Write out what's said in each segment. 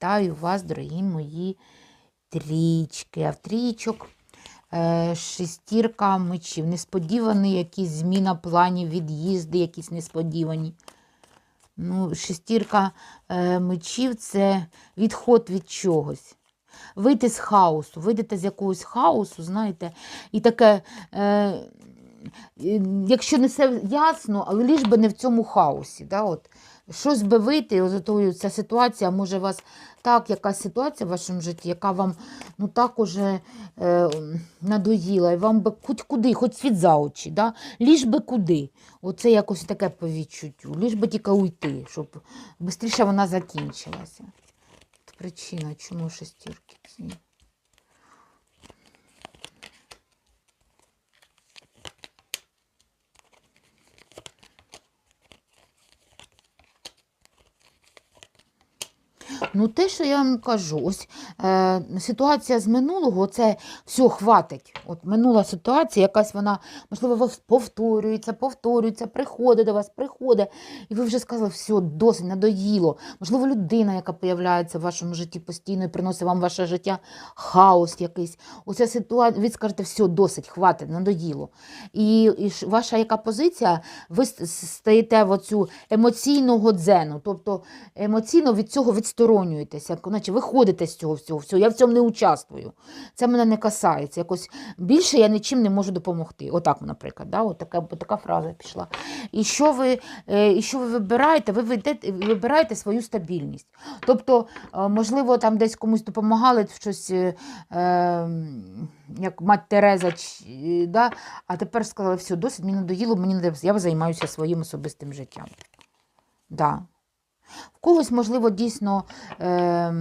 Вітаю вас, дорогі мої трічки. А в трічок е, шестірка мечів. Несподіваний якісь зміна планів, від'їзди якісь несподівані. Ну, шестірка е, мечів це відход від чогось. Вийти з хаосу, вийдете з якогось хаосу, знаєте, і таке, е, якщо не все ясно, але ліж би не в цьому хаосі. Да, от. Щось би вийти, ця ситуація, може у вас так, якась ситуація в вашому житті, яка вам ну, так уже е, надоїла, і вам би хоч куди, хоч світ за очі, да? ліж би куди. Оце якось таке по відчуттю, ліж би тільки уйти, щоб швидше вона закінчилася. Причина, чому шестірки Ну, те, що я вам кажу, ось е, ситуація з минулого, це все хватить. От минула ситуація, якась вона, можливо, повторюється, повторюється, приходить до вас, приходить. І ви вже сказали, все, досить, надоїло. Можливо, людина, яка появляється в вашому житті постійно і приносить вам ваше життя хаос якийсь. Оця ситуація, ви скажете, все, досить, хватить, надоїло. І, і ваша яка позиція? Ви стаєте в оцю емоційного дзену, тобто емоційно від цього відсторонюєтеся, наче виходите з цього всього, всього. Я в цьому не участвую. Це мене не касається. Якось більше я нічим не можу допомогти. Отак, наприклад, да? От така, така фраза пішла. І що ви, е, і що ви вибираєте? Ви вийдете- вибираєте свою стабільність. Тобто, е, можливо, там десь комусь допомагали щось, е, е, як мать Тереза, да? а тепер сказали, все, досить мені надоїло, мені я займаюся своїм особистим життям. Да. В когось, можливо, дійсно е,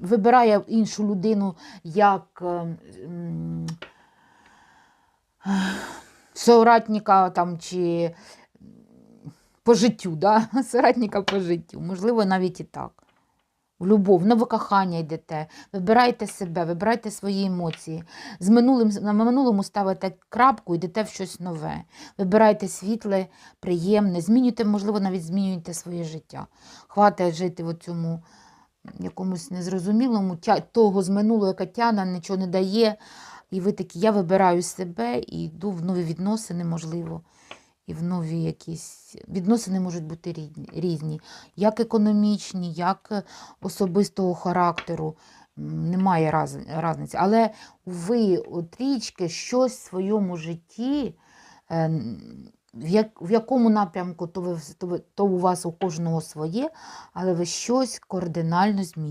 вибирає іншу людину як ем, соратника там, чи по життю, да? соратника по життю. Можливо, навіть і так. В любов, в кохання йдете, вибирайте себе, вибирайте свої емоції. З минулим, на минулому ставите крапку, йдете в щось нове. Вибирайте світле, приємне, змінюйте, можливо, навіть змінюйте своє життя. Хватить жити в цьому якомусь незрозумілому, того з минулого, яка тяне, нічого не дає. І ви такі, я вибираю себе і йду в нові відносини, можливо. І в нові якісь відносини можуть бути різні, як економічні, як особистого характеру. Немає раз, разниці. Але ви, от річки, щось в своєму житті, е, в, як, в якому напрямку, то, ви, то, то у вас у кожного своє, але ви щось кардинально змінюєте.